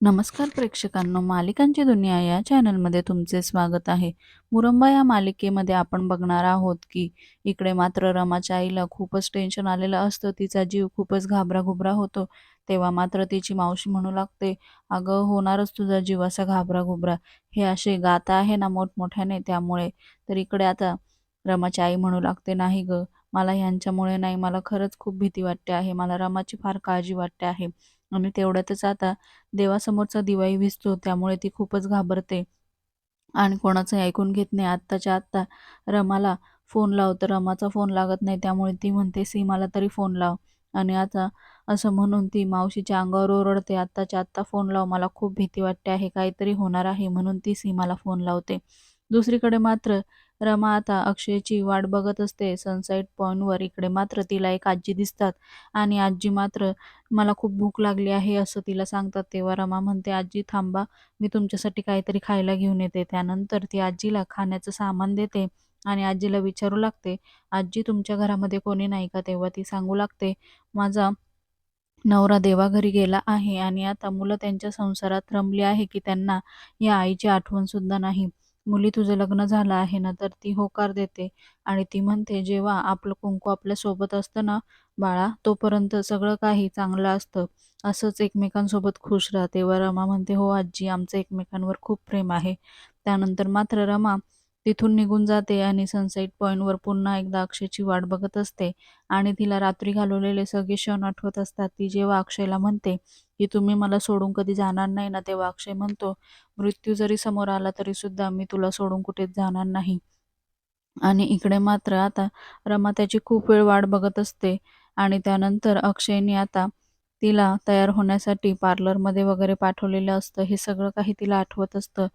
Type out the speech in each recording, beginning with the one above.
नमस्कार प्रेक्षकांनो मालिकांची दुनिया या चॅनलमध्ये तुमचे स्वागत आहे. मुरंबा या मालिकेमध्ये आपण बघणार आहोत की इकडे मात्र रमाच्या आईला खूपच टेन्शन आलेलं असतं. तिचा जीव खूपच घाबराघुबरा होतो. तेव्हा मात्र तिची मावशी म्हणू लागते अगं होणारच तुझा जीव असा घाबराघुबरा. हे असे गाता आहे ना मोठमोठ्याने त्यामुळे तर इकडे आता रमाची आई म्हणू लागते नाही ग मला ह्यांच्यामुळे नाही मला खरंच खूप भीती वाटते आहे. मला रमाची फार काळजी वाटते आहे. आणि तेवढ्यातच आता देवासमोरचा दिवाही भिजतो त्यामुळे ती खूपच घाबरते. आणि कोणाचं ऐकून घेत नाही. आत्ताच्या आत्ता रमाला फोन लाव. तर रमाचा फोन लागत नाही त्यामुळे ती म्हणते सीमाला तरी फोन लाव. आणि आता असं म्हणून ती मावशीच्या अंगावर ओरडते आत्ताच्या आत्ता फोन लाव मला खूप भीती वाटते आहे काहीतरी होणार आहे. म्हणून ती सीमाला फोन लावते. दुसरीकडे मात्र रमा आता अक्षयची वाट बघत असते. सनसाईट पॉईंटवर इकडे मात्र तिला एक आजी दिसतात. आणि आजी मात्र मला खूप भूक लागली आहे असं तिला सांगतात. तेव्हा रमा म्हणते आजी थांबा मी तुमच्यासाठी काहीतरी खायला घेऊन येते. त्यानंतर ती आजीला खाण्याचं सामान देते आणि आजीला विचारू लागते आजी तुमच्या घरामध्ये कोणी नाही का? तेव्हा ती सांगू लागते माझा नवरा देवाघरी गेला आहे आणि आता मुलं त्यांच्या संसारात रमली आहे की त्यांना या आईची आठवण सुद्धा नाही. मुली तुझं लग्न झालं आहे ना तर ती होकार देते. आणि ती म्हणते जेव्हा आपलं कुंकू आपल्यासोबत असतं ना बाळा तोपर्यंत सगळं काही चांगलं असतं. असंच एकमेकांसोबत खुश राहा तेव्हा रमा म्हणते हो आजी आमचं एकमेकांवर खूप प्रेम आहे. त्यानंतर मात्र रमा तिथून निघून जाते आणि सनसेट पॉईंटवर पुन्हा एकदा अक्षयची वाट बघत असते. आणि तिला रात्री घालवलेले सगळे क्षण आठवत असतात. ती जेव्हा अक्षयला म्हणते की तुम्ही मला सोडून कधी जाणार नाही ना? तेव्हा अक्षय म्हणतो मृत्यू जरी समोर आला तरी सुद्धा मी तुला सोडून कुठेच जाणार नाही. आणि इकडे मात्र आता रमा त्याची खूप वेळ वाट बघत असते. आणि त्यानंतर अक्षयने आता तिला तयार होण्यासाठी पार्लरमध्ये वगैरे पाठवलेलं असतं. हे सगळं काही तिला आठवत असतं.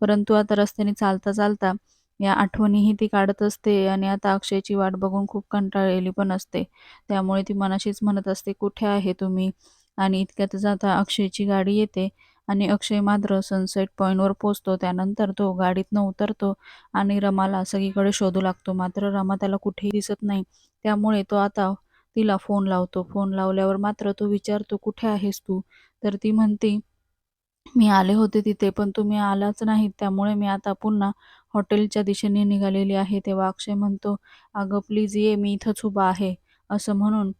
परंतु आता रस्त्याने चालता चालता या आठवणीही ती काढत असते आणि आता अक्षयची वाट बघून खूप कंटाळलेली पण असते. त्यामुळे ती मनाशीच म्हणत असते कुठे आहे तुम्ही? आणि इतक्यातच आता अक्षयची गाडी येते आणि अक्षय मात्र सनसेट पॉईंटवर पोचतो त्यानंतर तो गाडीतनं उतरतो आणि रमाला सगळीकडे शोधू लागतो. मात्र रमा त्याला कुठेही दिसत नाही. त्यामुळे तो आता तिला फोन लावतो. फोन लावल्यावर मात्र तो विचारतो कुठे आहेस तू? तर ती म्हणते मी आले होते तिथे पण तुम्ही आलाच नाहीत. त्यामुळे मी आता पुन्हा हॉटेलच्या दिशेने निघालेली आहे. तेव्हा अक्षय म्हणतो अगं प्लीज ये मी इथंच उभा आहे. असं म्हणून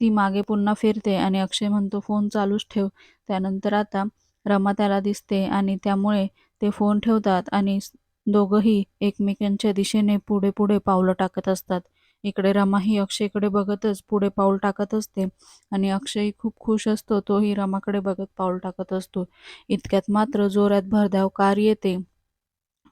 ती मागे पुन्हा फिरते आणि अक्षय म्हणतो फोन चालूच ठेव. त्यानंतर आता रमा त्याला दिसते आणि त्यामुळे ते फोन ठेवतात आणि दोघंही एकमेकांच्या दिशेने पुढे पुढे पावलं टाकत असतात. इकडे रमा ही अक्षयकडे बघतच पुढे पाऊल टाकत असते. आणि अक्षय खूप खुश असतो तोही रमाकडे बघत पाऊल टाकत असतो. इतक्यात मात्र जोरात भरधाव कार येते.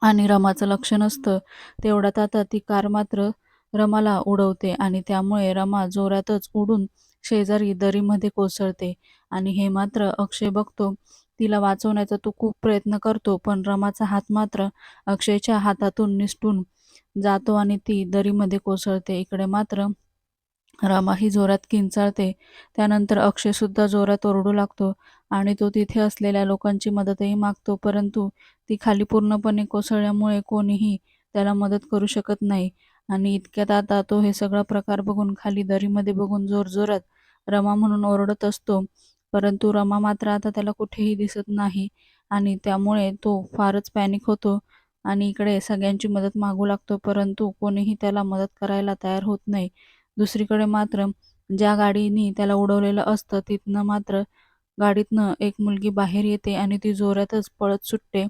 आणि रमाचं लक्ष नसतं. तेवढ्यात आता ती कार मात्र रमाला उडवते आणि त्यामुळे रमा जोरातच उडून शेजारी दरीमध्ये कोसळते. आणि हे मात्र अक्षय बघतो. तिला वाचवण्याचा तो खूप प्रयत्न करतो पण रमाचा हात मात्र अक्षयच्या हातातून निसटून जातो आणि ती दरीमध्ये कोसळते. इकडे मात्र रामाही जोरात किंचाळते. त्यानंतर अक्षयसुद्धा जोरात ओरडू लागतो आणि तो तिथे असलेल्या लोकांची मदतही मागतो परंतु ती खाली पूर्णपणे कोसळल्यामुळे कोणीही त्याला मदत करू शकत नाही. आणि इतक्यात आता तो हे सगळा प्रकार बघून खाली दरीमध्ये बघून जोरजोरात रमा म्हणून ओरडत असतो. परंतु रमा मात्र आता त्याला कुठेही दिसत नाही आणि त्यामुळे तो फारच पॅनिक होतो. आणि इकडे सगळ्यांची मदत मागू लागतो परंतु कोणीही त्याला मदत करायला तयार होत नाही. दुसरीकडे मात्र ज्या गाडीने त्याला उडवलेलं असतं तिथनं मात्र गाडीतनं एक मुलगी बाहेर येते आणि ती जोरातच पळत सुटते.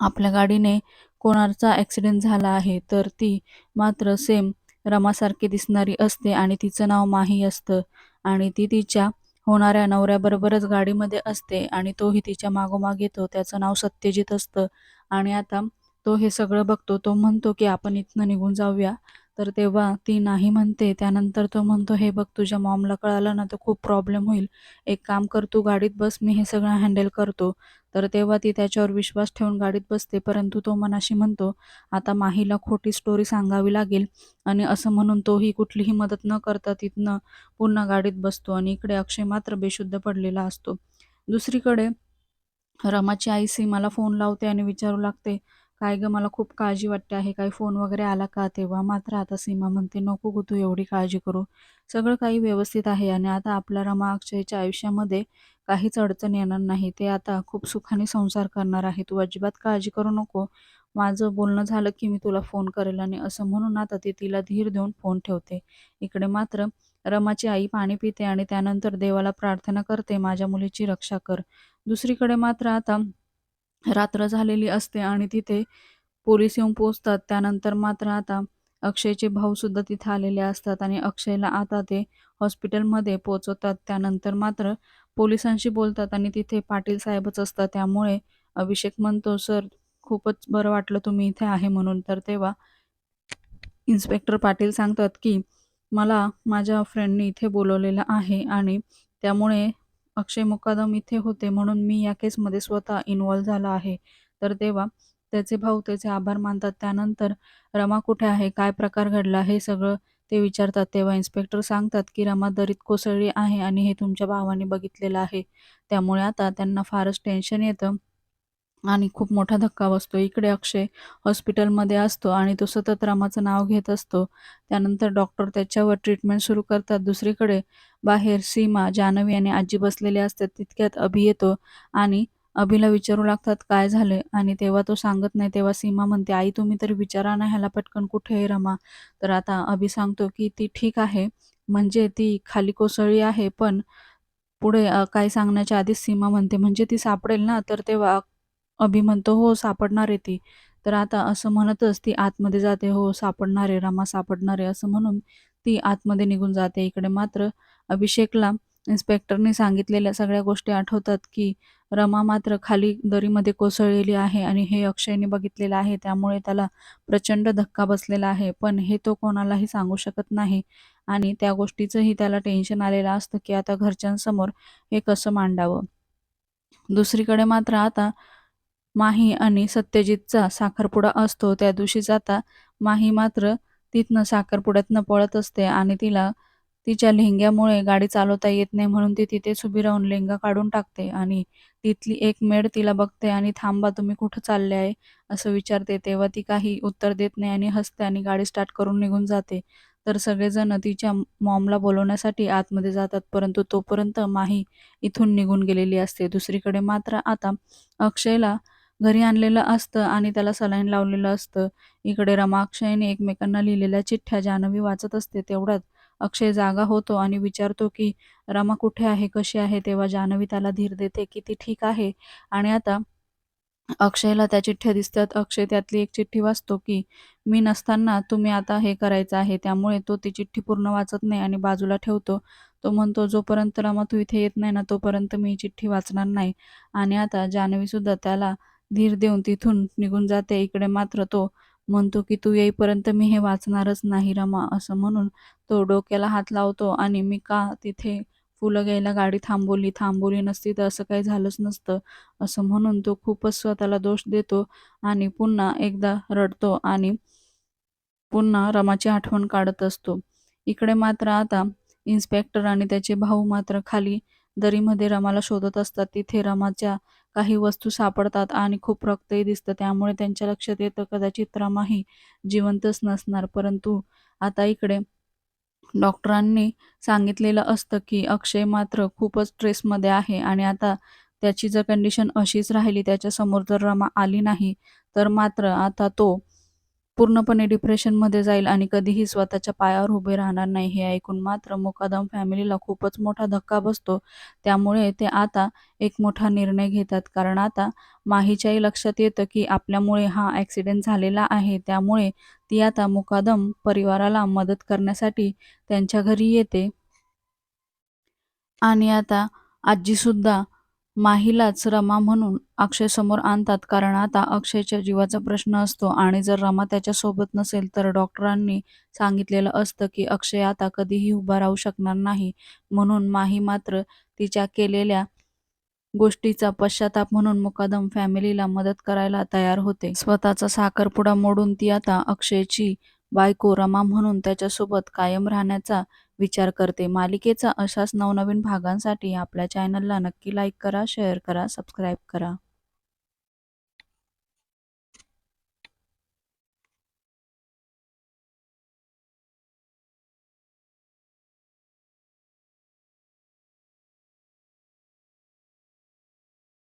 आपल्या गाडीने कोणाचा ॲक्सिडेंट झाला आहे तर ती मात्र सेम रमासारखी दिसणारी असते आणि तिचं नाव माही असतं. आणि ती तिच्या होणाऱ्या नवऱ्याबरोबरच गाडीमध्ये असते आणि तोही तिच्या मागोमाग येतो. त्याचं नाव सत्यजित असतं. आणि आता तो हे सगळं बघतो. तो म्हणतो की आपण इथनं निघून जाऊया. तर तेव्हा ती नाही म्हणते. त्यानंतर तो म्हणतो हे बघ तुझ्या मॉमला कळालं ना तर खूप प्रॉब्लेम होईल. एक काम कर तू गाडीत बस. मी हे सगळं हँडल करतो. तर तेव्हा ती त्याच्यावर विश्वास ठेवून गाडीत बसते. परंतु तो मनाशी म्हणतो आता माहीला खोटी स्टोरी सांगावी लागेल आणि असं म्हणून तोही कुठलीही मदत न करता तिथनं पुन्हा गाडीत बसतो आणि इकडे अक्षय मात्र बेशुद्ध पडलेला असतो. दुसरीकडे रमाची आई सीमाला फोन लावते आणि विचारू लागते काय गं मला खूप काळजी वाटते आहे. काही फोन वगैरे आला का तेव्हा? मात्र आता सीमा म्हणते नको गं तू एवढी काळजी करू. सगळं काही व्यवस्थित आहे आणि आता आपल्या रमा अक्षयच्या आयुष्यामध्ये काहीच अडचण येणार नाही. ते आता खूप सुखाने संसार करणार आहे. तू अजिबात काळजी करू नको. माझं बोलणं झालं की मी तुला फोन करेल आणि असं म्हणून आता ती तिला धीर देऊन फोन ठेवते. इकडे मात्र रमाची आई पाणी पिते आणि त्यानंतर देवाला प्रार्थना करते माझ्या मुलीची रक्षा कर. दुसरीकडे मात्र आता रात्र झालेली असते आणि तिथे पोलीस येऊन पोचतात त्यानंतर मात्र आता अक्षयचे भाऊसुद्धा तिथे आलेले असतात आणि अक्षयला आता ते हॉस्पिटलमध्ये पोचवतात त्यानंतर मात्र पोलिसांशी बोलतात आणि तिथे पाटील साहेबच असतात. त्यामुळे अभिषेक म्हणतो सर खूपच बरं वाटलं तुम्ही इथे आहे म्हणून. तर तेव्हा इन्स्पेक्टर पाटील सांगतात की मला माझ्या फ्रेंडने इथे बोलवलेलं आहे आणि त्यामुळे अक्षय मुकादम इथे होते म्हणून मी या केसमध्ये स्वतः इन्वॉल्व झाला आहे. तर तेव्हा त्याचे भाऊ त्याचे आभार मानतात. त्यानंतर रमा कुठे आहे? काय प्रकार घडला? हे सगळं ते विचारतात. तेव्हा इन्स्पेक्टर सांगतात की रमा दरीत कोसळली आहे आणि हे तुमच्या भावाने बघितलेलं आहे. त्यामुळे आता त्यांना फारच टेन्शन येतं. आणि खूप मोठा धक्का बसतो. इकडे अक्षय हॉस्पिटलमध्ये असतो आणि तो सतत रामाचं नाव घेत असतो. त्यानंतर डॉक्टर त्याच्यावर ट्रीटमेंट सुरू करतात. दुसरीकडे बाहेर सीमा जानवी आणि आजी बसलेले असतात. तितक्यात अभि येतो आणि अभिला विचारू लागतात काय झालं आणि तेव्हा तो सांगत नाही. तेव्हा सीमा म्हणते आई तुम्ही तरी विचारा ना ह्याला पटकन कुठे आहे रमा? तर आता अभि सांगतो की ती ठीक आहे. म्हणजे ती खाली कोसळली आहे. पण पुढे काय सांगण्याच्या आधीच सीमा म्हणते म्हणजे ती सापडेल ना? तर तेव्हा अभि म्हणतो हो सापडणार आहे ती. तर आता असं म्हणतच ती आतमध्ये जाते हो सापडणार आहे रमा सापडणार आहे. असं म्हणून ती आतमध्ये निघून जाते इकडे. मात्र अभिषेकला इन्स्पेक्टरने सांगितलेल्या सगळ्या गोष्टी आठवतात की रमा मात्र खाली दरीमध्ये कोसळलेली आहे आणि हे अक्षयने बघितलेलं आहे. त्यामुळे त्याला प्रचंड धक्का बसलेला आहे. पण हे तो कोणालाही सांगू शकत नाही आणि त्या गोष्टीचंही त्याला टेन्शन आलेलं असतं की आता घरच्यांसमोर हे कसं मांडावं. दुसरीकडे मात्र आता माही आणि सत्यजितचा साखरपुडा असतो. त्या दिवशी जाता माही मात्र तिथनं साखरपुड्यातनं पळत असते आणि तिला तिच्या लेहंग्यामुळे गाडी चालवता येत नाही म्हणून ती तिथेच उभी राहून लेंगा काढून टाकते आणि तिथली एक मेड तिला बघते आणि थांबा तुम्ही कुठं चालले आहे? असं विचारते. तेव्हा ती काही उत्तर देत नाही आणि हसते आणि गाडी स्टार्ट करून निघून जाते. तर सगळेजण तिच्या मॉमला बोलवण्यासाठी आतमध्ये जातात परंतु तोपर्यंत माही इथून निघून गेलेली असते. दुसरीकडे मात्र आता अक्षयला घरी आणलेलं असतं आणि त्याला सलाईन लावलेलं असतं. इकडे रमा अक्षयने एकमेकांना लिहिलेल्या चिठ्ठ्या जानवी वाचत असते तेवढ्यात अक्षय जागा होतो आणि विचारतो की रमा कुठे आहे? कशी आहे? तेव्हा जानवी त्याला धीर देते की ती ठीक आहे. आणि आता अक्षयला त्या चिठ्ठ्या दिसतात. अक्षय त्यातली एक चिठ्ठी वाचतो की मी नसताना तुम्ही आता हे करायचं आहे त्यामुळे तो ती चिठ्ठी पूर्ण वाचत नाही आणि बाजूला ठेवतो. तो म्हणतो जोपर्यंत रमा तू इथे येत नाही ना तोपर्यंत मी चिठ्ठी वाचणार नाही. आणि आता जानवी सुद्धा त्याला धीर देऊन तिथून निघून जाते. इकडे मात्र तो म्हणतो की तू येईपर्यंत मी हे वाचणारच नाही रमा असं म्हणून तो डोक्याला हात लावतो आणि मी का तिथे फुलं घ्यायला गाडी थांबवली? थांबवली नसती तर असं काही झालंच नसतं असं म्हणून तो खूपच स्वतःला दोष देतो आणि पुन्हा एकदा रडतो आणि पुन्हा रमाची आठवण काढत असतो. इकडे मात्र आता इन्स्पेक्टर आणि त्याचे भाऊ मात्र खाली दरीमध्ये रमाला शोधत असतात. तिथे रमाच्या काही वस्तू सापडतात आणि खूप रक्तही दिसतं. त्यामुळे त्यांच्या लक्षात येतं कदाचित रमाही जिवंतच नसणार. परंतु आता इकडे डॉक्टरांनी सांगितलेलं असतं की अक्षय मात्र खूपच स्ट्रेसमध्ये आहे आणि आता त्याची जर कंडिशन अशीच राहिली त्याच्यासमोर जर रमा आली नाही तर मात्र आता तो पूर्णपणे डिप्रेशनमध्ये जाईल आणि कधीही स्वतःच्या पायावर उभे राहणार नाही हे ऐकून मात्र मुकादम फॅमिलीला खूपच मोठा धक्का बसतो. त्यामुळे ते आता एक मोठा निर्णय घेतात. कारण आता माहीच्याही लक्षात येतं की आपल्यामुळे हा ॲक्सिडेंट झालेला आहे. त्यामुळे ती आता मुकादम परिवाराला मदत करण्यासाठी त्यांच्या घरी येते. आणि आता आजीसुद्धा माहीलाच रमा म्हणून अक्षय समोर आणतात कारण आता अक्षयच्या जीवाचा प्रश्न असतो आणि जर रमा त्याच्यासोबत नसेल तर डॉक्टरांनी सांगितलेलं असतं की अक्षय आता कधीही उभा राहू शकणार नाही. म्हणून माही मात्र तिच्या केलेल्या गोष्टीचा पश्चाताप म्हणून मुकादम फॅमिलीला मदत करायला तयार होते. स्वतःचा साखरपुडा मोडून ती आता अक्षयची बायको रमा म्हणून त्याच्यासोबत कायम राहण्याचा विचार करते. मालिकेचा अशाच नवनवीन भागांसाठी आपल्या चॅनलला नक्की लाईक करा शेअर करा सबस्क्राईब करा.